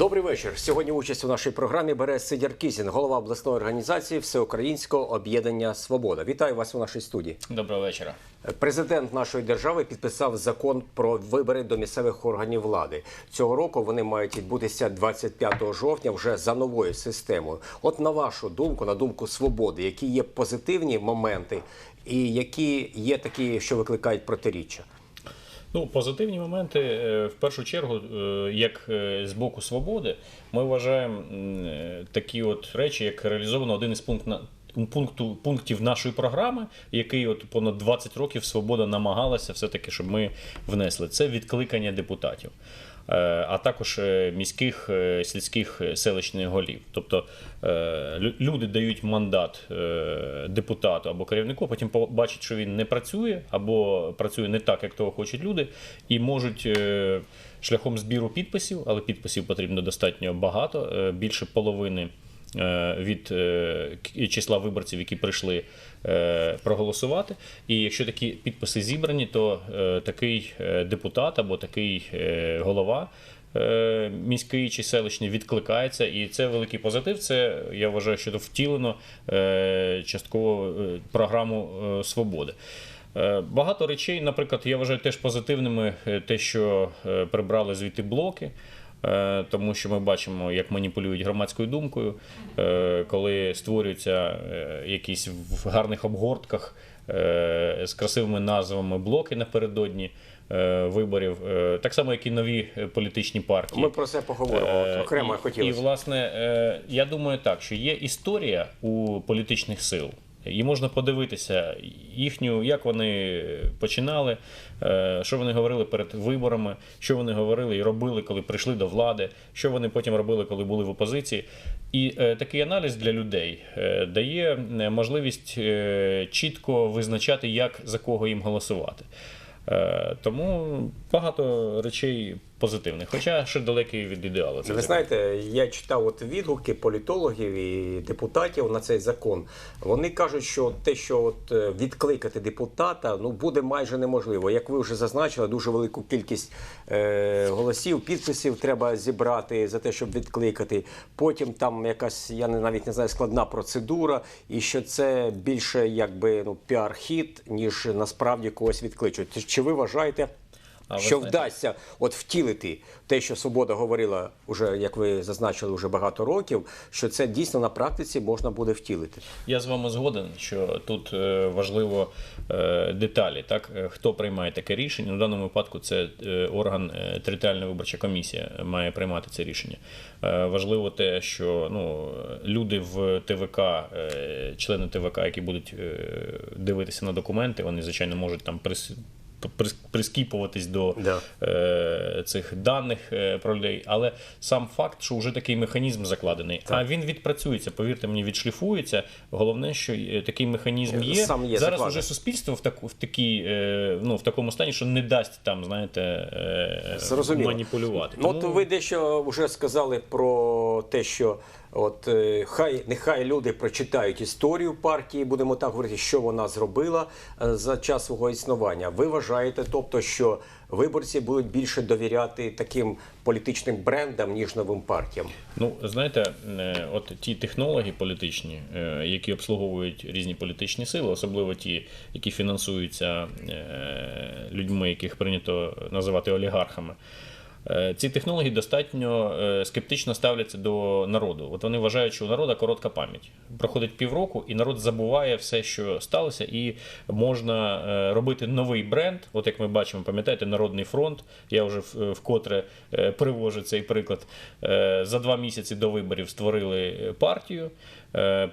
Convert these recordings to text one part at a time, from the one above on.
Добрий вечір. Сьогодні участь у нашій програмі бере Сидір Кізін, голова обласної організації Всеукраїнського об'єднання Свобода. Вітаю вас у нашій студії. Доброго вечора. Президент нашої держави підписав закон про вибори до місцевих органів влади. Цього року вони мають відбутися 25 жовтня вже за новою системою. От на вашу думку, на думку свободи, які є позитивні моменти, і які є такі, що викликають протиріччя. Ну, позитивні моменти е, в першу чергу, е, як е, з боку свободи, ми вважаємо такі от речі, як реалізовано один із пункт на. Пункту пунктів нашої програми, який от понад 20 років свобода намагалася все-таки, щоб ми внесли. Це відкликання депутатів, а також е, міських е, сільських е, селищних голів. Тобто е, люди дають мандат е, депутату або керівнику, потім побачать, що він не працює або працює не так, як того хочуть люди, і можуть. е, Шляхом збіру підписів, але підписів потрібно достатньо багато, е, більше половини е, від е, числа виборців, які прийшли е, проголосувати. І якщо такі підписи зібрані, то е, такий е, депутат або такий е, голова. е, Міський чи селищний відкликається, і це великий позитив. Це я вважаю, що втілено е, частково е, програму е, свободи. Е, Багато речей, наприклад, я вважаю теж позитивними е, те, що е, прибрали звідти блоки. Е, Тому що ми бачимо, як маніпулюють громадською думкою, е, коли створюються е, якісь в гарних обгортках з красивими назвами блоки напередодні виборів, так само, як і нові політичні партії. Ми про це поговоримо. Окремо і, хотілося. І, власне, я думаю так, що є історія у політичних сил. І можна подивитися їхню, як вони починали, е, що вони говорили перед виборами, що вони говорили і робили, коли прийшли до влади, що вони потім робили, коли були в опозиції. І е, такий аналіз для людей е, дає можливість чітко визначати, як за кого їм голосувати. Тому багато речей позитивних, хоча ще далекий від ідеалу. цей Ви знаєте, я читав от відгуки політологів і депутатів на цей закон. Вони кажуть, що те, що от е, відкликати депутата, ну буде майже неможливо. Як ви вже зазначили, дуже велику кількість е, голосів, підписів треба зібрати за те, щоб відкликати. Потім там якась, я не навіть не знаю, складна процедура, і що це більше якби ну піар-хід, ніж насправді когось відкличуть. Чи ви вважаєте? Що знаєте- вдасться от втілити те, що свобода говорила уже, як ви зазначили, вже багато років, що це дійсно на практиці можна буде втілити. Я з вами згоден, що тут е, важливо е, деталі, так Е, хто приймає таке рішення. У даному випадку це орган територіальна виборча комісія має приймати це рішення. Важливо те, що ну люди в ТВК, члени ТВК, які будуть дивитися на документи, вони звичайно можуть там Прискіпуватись до Да. е, цих даних е, про людей, але сам факт, що вже такий механізм закладений, а він відпрацюється, повірте мені, відшліфується. Головне, що е, такий механізм є. Сам є, Зараз закладений. уже суспільство в таку в такій, е, ну в такому стані, що не дасть там, знаєте, е, маніпулювати. Ну, от ви дещо вже сказали про те, що от е, хай нехай люди прочитають історію партії, будемо так говорити, що вона зробила е, за час свого існування. Ви вважаєте, тобто, що виборці будуть більше довіряти таким політичним брендам, ніж новим партіям? Ну, знаєте, е, от ті технології політичні, які обслуговують різні політичні сили, особливо ті, які фінансуються людьми, яких прийнято називати олігархами. Е, Ці технології достатньо е, скептично ставляться до народу. От вони вважають, що у народу коротка пам'ять. Проходить півроку, і народ забуває все, що сталося, і можна е, робити новий бренд. От як ми бачимо, пам'ятаєте, Народний фронт. Я вже вкотре привожу цей приклад. За два місяці до виборів створили партію,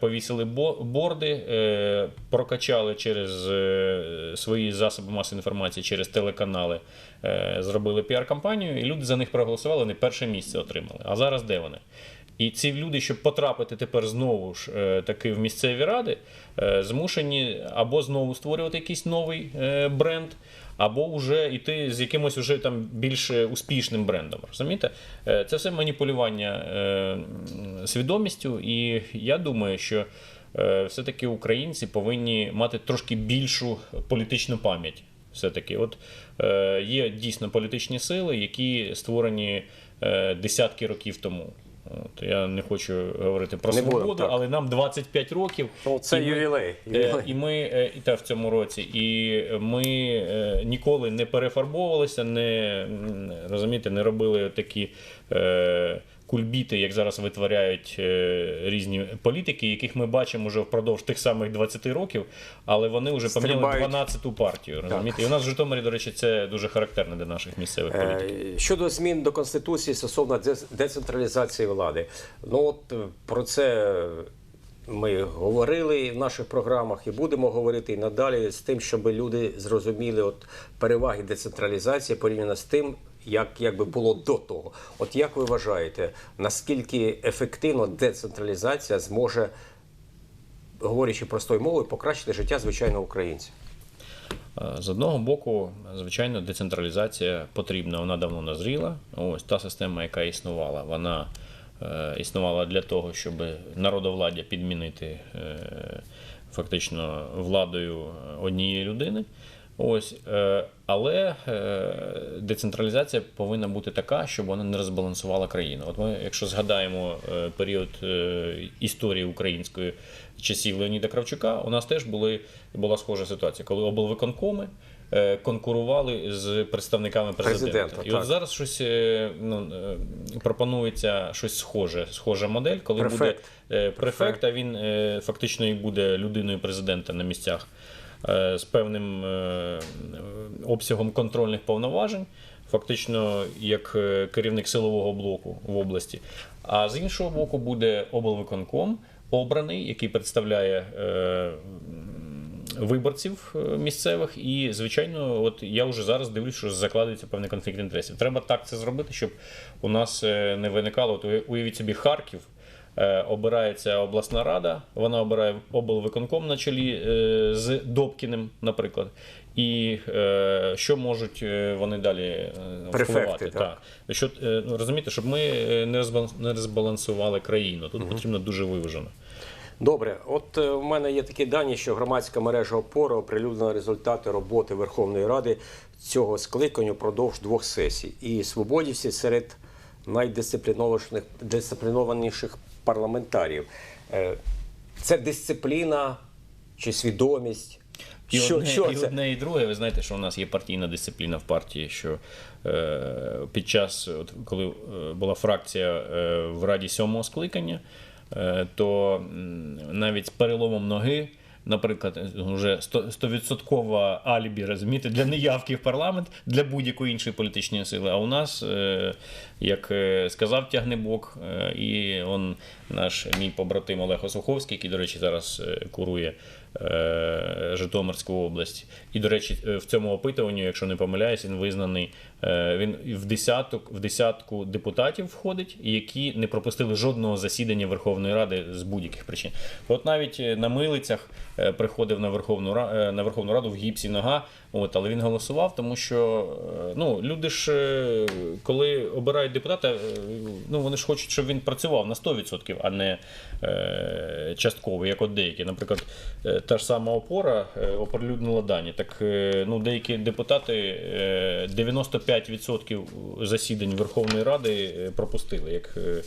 повісили борди, е, прокачали через е, свої засоби масової інформації, через телеканали, е, зробили піар-кампанію, і люди за них проголосували, вони перше місце отримали. А зараз де вони? І ці люди, щоб потрапити тепер знову ж е, таки в місцеві ради, е, змушені або знову створювати якийсь новий е, бренд, або вже йти з якимось уже там більш успішним брендом. Розумієте? Е, Це все маніпулювання е, свідомістю, і я думаю, що е, все-таки українці повинні мати трошки більшу політичну пам'ять. Все-таки, от є дійсно політичні сили, які створені десятки років тому. От, я не хочу говорити про Не будемо, свободу, так. але нам 25 років. Ну, це і ми- ювілей. Е, ювілей. І ми е, і та в цьому році, і ми е, ніколи не перефарбовувалися, не м, розумієте, не робили такі е, кульбіти, як зараз витворяють е, різні політики, яких ми бачимо вже впродовж тих самих 20 років, але вони вже поміняли Стрибають. 12-ту партію. Розумієте? І у нас в Житомирі, до речі, це дуже характерно для наших місцевих політиків. Е, Щодо змін до Конституції стосовно децентралізації влади. Ну от е, про це ми говорили в наших програмах і будемо говорити і надалі з тим, щоб люди зрозуміли от переваги децентралізації порівняно з тим, як, як би було до того. От як ви вважаєте, наскільки ефективно децентралізація зможе, говорячи простою мовою, покращити життя звичайного українця? Е, З одного боку, звичайно, децентралізація потрібна, вона давно назріла. Ось та система, яка існувала, вона е, існувала для того, щоб народовладдя підмінити е, фактично владою однієї людини. Ось, е, але е, децентралізація повинна бути така, щоб вона не розбалансувала країну. От ми, якщо згадаємо е, період е, історії української часів Леоніда Кравчука, у нас теж були, була схожа ситуація, коли облвиконкоми е, конкурували з представниками президента. Президента, І так. от зараз щось е, ну, е, пропонується щось схоже, схожа модель, коли Префект. буде е, префект, а він е, фактично і буде людиною президента на місцях з певним е, обсягом контрольних повноважень, фактично як е, керівник силового блоку в області. А з іншого боку буде облвиконком обраний, який представляє. е, Виборців е, місцевих, і звичайно, от я вже зараз дивлюсь, що закладається певний конфлікт інтересів. Треба так це зробити, щоб у нас е, не виникало. От уявіть собі Харків, е, обирається обласна рада, вона обирає облвиконком на чолі е, з Добкіним, наприклад. І е, що можуть е, вони далі е, впливати? так. Так. Що, е, ну, розумієте, щоб ми е, не розбаланс- не розбалансували країну. Тут потрібно дуже виважено. Добре, от е, в мене є такі дані, що громадська мережа опора оприлюднила результати роботи Верховної Ради цього скликання впродовж двох сесій. І свободівці серед найдисциплінованіших дисциплінованіших парламентарів. Е, Це дисципліна чи свідомість? І, що, одне, що і це? одне, і друге, ви знаєте, що у нас є партійна дисципліна в партії, що е, під час, от, коли е, була фракція е, в Раді сьомого скликання, е, то навіть з переломом ноги. Наприклад, вже 100% алібі розумієте, для неявки в парламент для будь-якої іншої політичної сили. А у нас, е, як е, сказав Тягнебок, е, і он наш мій побратим Олег Осуховський, який, до речі, зараз курує Житомирську область. І, до речі, е, в цьому опитуванні, якщо не помиляюсь, він визнаний. е, Він в десяток в десятку депутатів входить, які не пропустили жодного засідання Верховної Ради з будь-яких причин. От навіть е, на милицях е, приходив на Верховну е, на Верховну Раду в гіпсі нога. От, але він голосував, тому що е, ну, люди ж, е, коли обирають депутата, е, ну, вони ж хочуть, щоб він працював на 100%, а не е, частково, як от деякі. Наприклад, е, та ж сама опора е, оприлюднила дані. Так е, ну, деякі депутати е, 95% засідань Верховної Ради е, пропустили, як, е,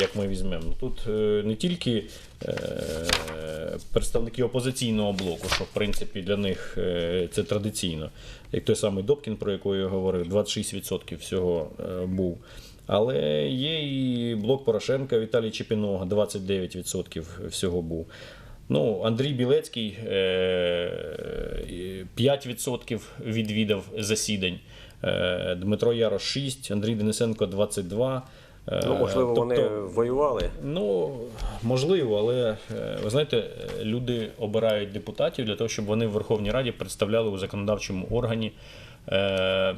як ми візьмемо. Тут е, не тільки е, представники опозиційного блоку, що в принципі для них е, це традиційно, як той самий Добкін, про якого я говорив, 26% всього е, був. Але є і блок Порошенка Віталій Чепінога, 29% всього був. Ну, Андрій Білецький е, 5% відвідав засідань. Е, Дмитро Ярош 6, Андрій Денисенко 22. Е, Ну, можливо, вони тобто- воювали. Ну, можливо, але е, ви знаєте, е, люди обирають депутатів для того, щоб вони в Верховній Раді представляли у законодавчому органі е,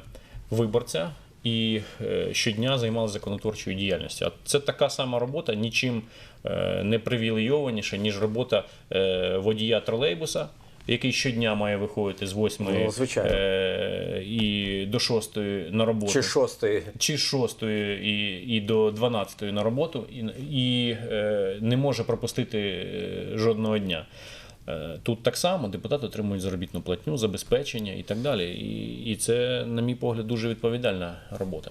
виборця і е, щодня займалися законотворчою діяльністю. А це така сама робота, нічим е, не привілейованіша, ніж робота е, водія тролейбуса. Який щодня має виходити з 8 Ну, е, і до 6 на роботу Чи шостої? чи 6 і, і до 12 на роботу, і, і е, не може пропустити жодного дня. Е, Тут так само депутати отримують заробітну платню, забезпечення і так далі. І, і це, на мій погляд, дуже відповідальна робота.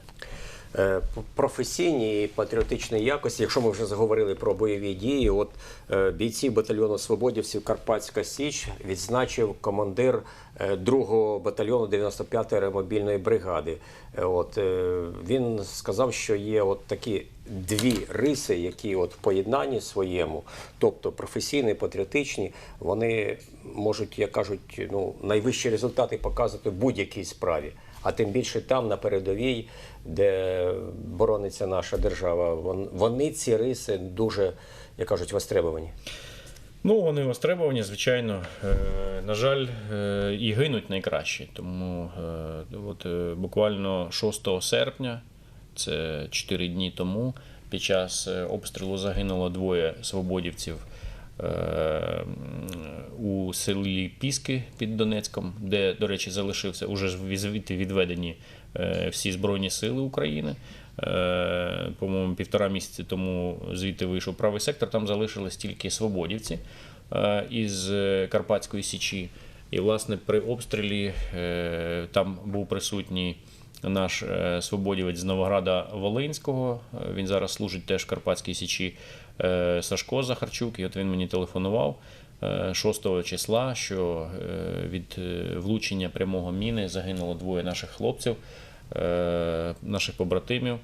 Е, п- професійні і патріотичні якості. Якщо ми вже заговорили про бойові дії, от е, бійці батальйону свободівців Карпатська Січ відзначив командир е, 2-го батальйону 95-ї аеромобільної бригади. Е, От е, він сказав, що є от такі дві риси, які от в поєднанні своєму, тобто професійні, патріотичні, вони можуть, як кажуть, ну найвищі результати показувати в будь-якій справі. А тим більше там, на передовій, де борониться наша держава, вони ці риси дуже, як кажуть, востребовані. Ну, вони востребовані, звичайно. Е, На жаль, е, і гинуть найкраще. Тому е, от, буквально 6 серпня, це 4 дні тому, під час обстрілу загинуло двоє свободівців у селі Піски під Донецьком, де, до речі, залишився уже звідти відведені е, всі Збройні Сили України. Е, По-моєму, півтора місяці тому звідти вийшов правий сектор. Там залишились тільки свободівці е, із е, Карпатської Січі. І, власне, при обстрілі е, там був присутній наш е, свободівець з Новограда Волинського. Е, Він зараз служить теж в Карпатській Січі е, Сашко Захарчук. І от він мені телефонував. е, 6 числа, що е, від е, влучення прямого міни загинуло двоє наших хлопців, е, наших побратимів.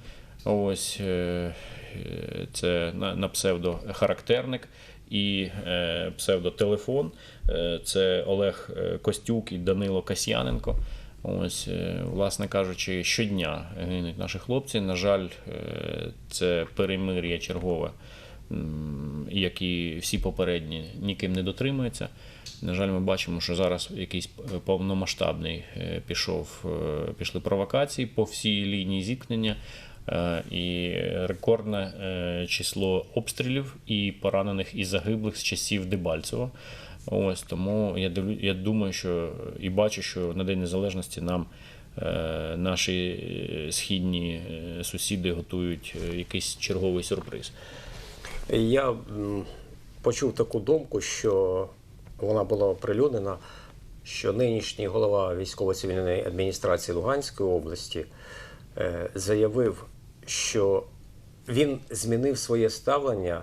Ось е, е, це на, псевдо характерник і е, псевдотелефон. Е, Це Олег е, Костюк і Данило Касьяненко. Ось, е, власне кажучи, щодня гинуть наші хлопці. На жаль, е, це перемир'я чергове, як і всі попередні, ніким не дотримується. На жаль, ми бачимо, що зараз якийсь е, повномасштабний е, пішов, е, пішли провокації по всій лінії зіткнення. І рекордне число обстрілів і поранених і загиблих з часів Дебальцева. Ось тому я дивлю, я думаю, що і бачу, що на День Незалежності нам наші східні сусіди готують якийсь черговий сюрприз. Я почув таку думку, що вона була оприлюднена, що нинішній голова військово-цивільної адміністрації Луганської області е, заявив, що він змінив своє ставлення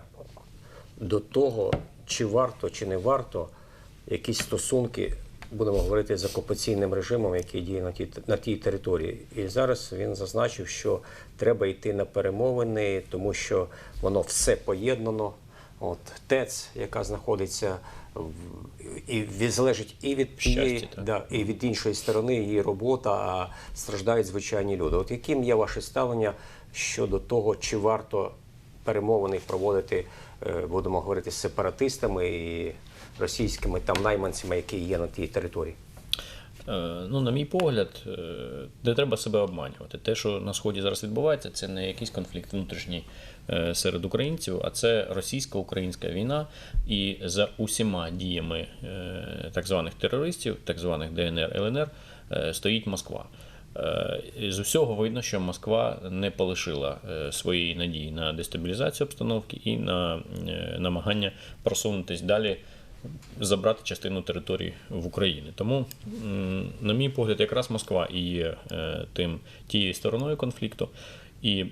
до того, чи варто, чи не варто якісь стосунки, будемо говорити, з окупаційним режимом, який діє на тій, на тій території. І зараз він зазначив, що треба йти на перемовини, тому що воно все поєднано. От ТЕЦ, яка знаходиться в і від- залежить і від Щастя, да, і від іншої сторони її робота, а страждають звичайні люди. От яким є ваше ставлення щодо того, чи варто перемовини проводити, е, будемо говорити, з сепаратистами і російськими там найманцями, які є на тій території? Е, Ну, на мій погляд, е, не треба себе обманювати. Те, що на сході зараз відбувається, це не якийсь конфлікт внутрішній е, серед українців, а це російсько-українська війна. І за усіма діями так званих терористів, так званих ДНР ЛНР, стоїть Москва. З усього видно, що Москва не полишила своєї надії на дестабілізацію обстановки і на намагання просунутись далі забрати частину території в Україні. Тому, на мій погляд, якраз Москва і є е, тим тією стороною конфлікту. І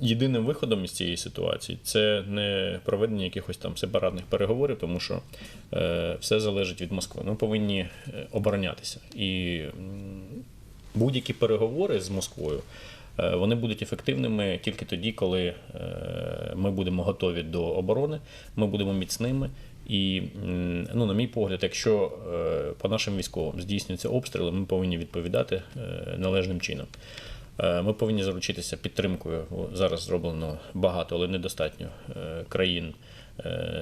єдиним виходом із цієї ситуації це не проведення якихось там сепаратних переговорів, тому що е, все залежить від Москви. Ми повинні е, оборонятися. І будь-які переговори з Москвою. е, Вони будуть ефективними тільки тоді, коли е, ми будемо готові до оборони, ми будемо міцними. І, ну, на мій погляд, якщо е, по нашим військовим здійснюються обстріли, ми повинні відповідати е, належним чином. Е, Ми повинні заручитися підтримкою. Зараз зроблено багато, але недостатньо країн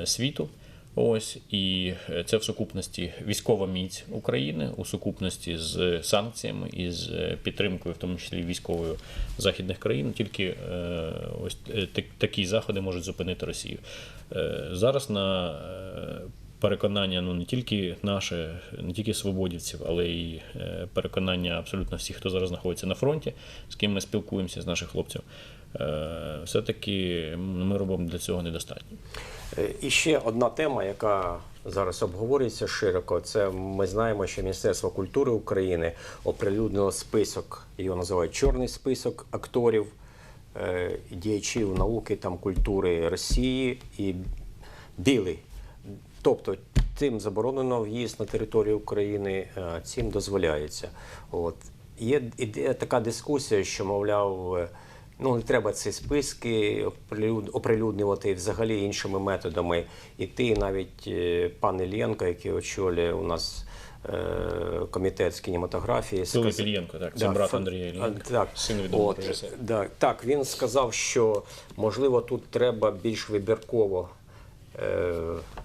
світу. Ось і е, це в сукупності військова міць України у сукупності з санкціями і з е, підтримкою, в тому числі військовою західних країн. Тільки е, ось так- такі заходи можуть зупинити Росію. Зараз на переконання ну не тільки наше, не тільки свободівців, але й переконання абсолютно всіх, хто зараз знаходиться на фронті, з ким ми спілкуємося, з наших хлопців. Е, Все-таки ми робимо для цього недостатньо. Е, І ще одна тема, яка зараз обговорюється широко. Це ми знаємо, що Міністерство культури України оприлюднило список, його називають чорний список акторів, е, діячів науки там культури Росії і білий. Тобто цим заборонено в'їзд на територію України, цим дозволяється. От. Є іде така дискусія, що, мовляв, ну не треба ці списки оприлюд- оприлюднювати взагалі іншими методами. І ти навіть е, пан Іллєнко, який очолює у нас е, комітет з кінематографії, сказ- Ільєнко, так, це Да, брат Андрія а, Так, син відомого От, режисера. да, так, він сказав, що можливо тут треба більш вибірково е,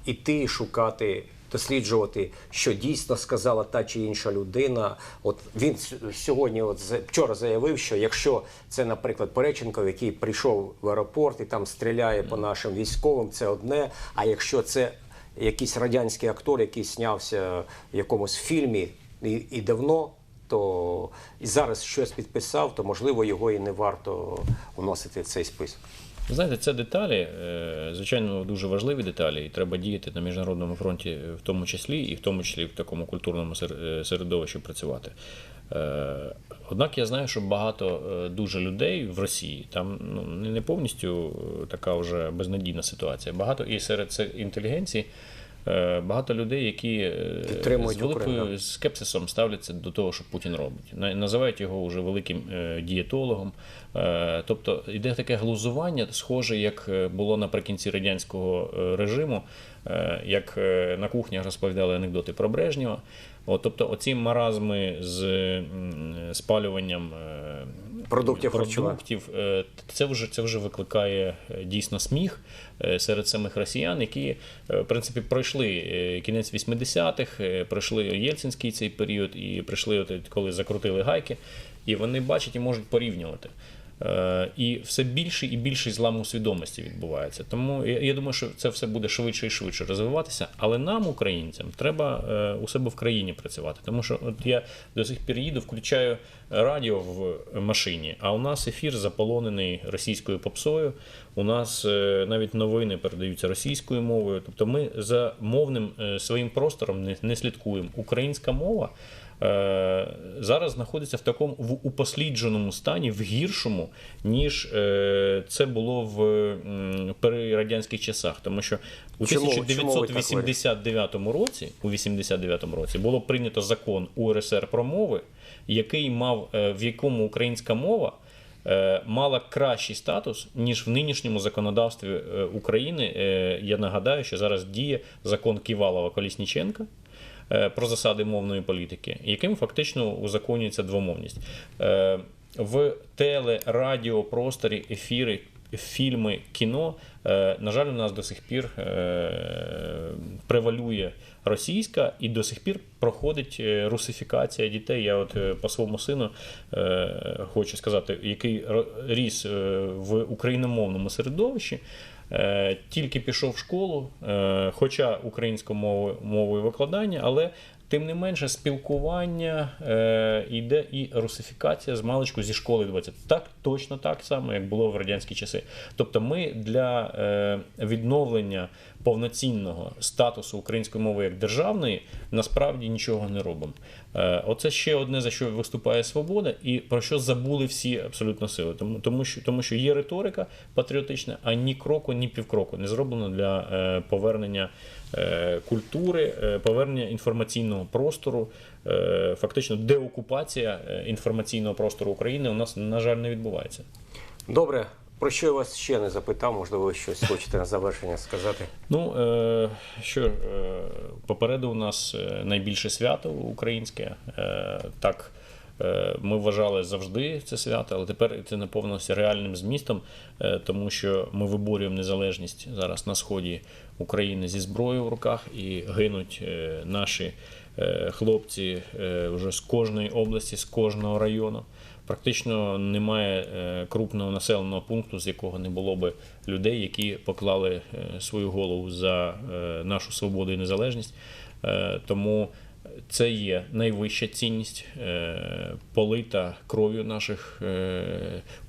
іти, шукати, досліджувати, що дійсно сказала та чи інша людина. От він сьогодні, от вчора заявив, що якщо це, наприклад, Пореченков, який прийшов в аеропорт і там стріляє по нашим військовим, це одне. А якщо це якийсь радянський актор, який знявся в якомусь фільмі і, і давно, то і зараз щось підписав, то можливо його і не варто вносити в цей список. Знаєте, це деталі, е, звичайно, дуже важливі деталі, і треба діяти на міжнародному фронті, в тому числі, і в тому числі в такому культурному е, середовищі працювати. Е, Однак я знаю, що багато дуже людей в Росії, там ну, не повністю така вже безнадійна ситуація. Багато і серед інтелігенції. Е, Багато людей, які е, з великою скепсисом ставляться до того, що Путін робить. Називають його вже великим е, дієтологом. Тобто йде таке глузування, схоже, як було наприкінці радянського режиму, як на кухнях розповідали анекдоти про Брежнєва. От, тобто, оці маразми з спалюванням е, Продуктів продуктів, е, це вже це вже викликає е, дійсно сміх серед самих росіян, які в принципі пройшли кінець 80-х, е, пройшли Єльцинський цей період, і прийшли, от, коли закрутили гайки, і вони бачать і можуть порівнювати. Е, І все більше і більше зламу свідомості відбувається. Тому я, я думаю, що це все буде швидше і швидше розвиватися. Але нам, українцям, треба е, у себе в країні працювати. Тому що от я до сих пір їду, включаю радіо в машині, а у нас ефір заполонений російською попсою. У нас е, навіть новини передаються російською мовою. Тобто ми за мовним е, своїм простором не, не слідкуємо. Українська мова е, зараз знаходиться в такому в упослідженому стані, в гіршому, ніж е, це було в м, перерадянських часах. Тому що у Чому- чому ви так 1989 році, у 89 році було прийнято закон УРСР про мови, який мав е, в якому українська мова. Е, Мала кращий статус ніж в нинішньому законодавстві е, України. Е, Я нагадаю, що зараз діє закон Ківалова Колісніченка, про засади мовної політики, яким фактично узаконюється двомовність. В телерадіопросторі, ефіри, фільми, кіно, е, на жаль, у нас до сих пір е, превалює російська і до сих пір проходить е, русифікація дітей. Я от по своєму сину хочу сказати, який ріс в україномовному середовищі. Тільки пішов в школу, хоча українською мовою викладання, але тим не менше спілкування е, йде і русифікація з маличку зі школи 20. Так, точно так само, як було в радянські часи. Тобто, ми для е, відновлення повноцінного статусу української мови як державної насправді нічого не робимо. Е, Оце ще одне за що виступає свобода, і про що забули всі абсолютно сили. Тому, тому, що, тому що є риторика патріотична, а ні кроку, ні півкроку не зроблено для е, повернення е, культури, повернення інформаційного простору. Фактично, деокупація інформаційного простору України у нас, на жаль, не відбувається. Добре, про що я вас ще не запитав, можливо, ви щось хочете на завершення сказати. Ну, е, що е, попереду у нас е, найбільше свято українське. Так, ми вважали завжди це свято, але тепер це наповнилося реальним змістом, тому що ми виборюємо незалежність зараз на сході України зі зброєю в руках і гинуть наші хлопці вже з кожної області, з кожного району. Практично немає е, крупного населеного пункту, з якого не було би людей, які поклали е, свою голову за е, нашу свободу і незалежність. Тому це є найвища цінність, полита кров'ю наших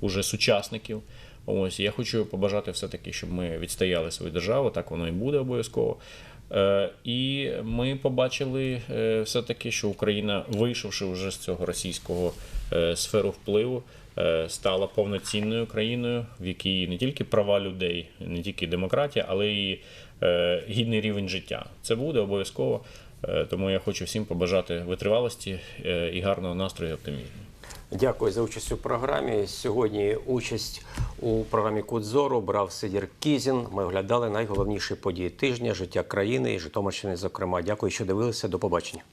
уже сучасників. Ось я хочу побажати все-таки, щоб ми відстояли свою державу, так воно і буде обов'язково. Е, І ми побачили е, все-таки, що Україна, вийшовши вже з цього російського е, сферу впливу, стала повноцінною країною, в якій не тільки права людей, не тільки демократія, але й гідний рівень життя. Це буде обов'язково. Тому я хочу всім побажати витривалості і гарного настрою і оптимізму. Дякую за участь у програмі. Сьогодні участь у програмі Кудзору брав Сидір Кізін. Ми оглядали найголовніші події тижня, життя країни і Житомирщини. Зокрема, дякую, що дивилися. До побачення.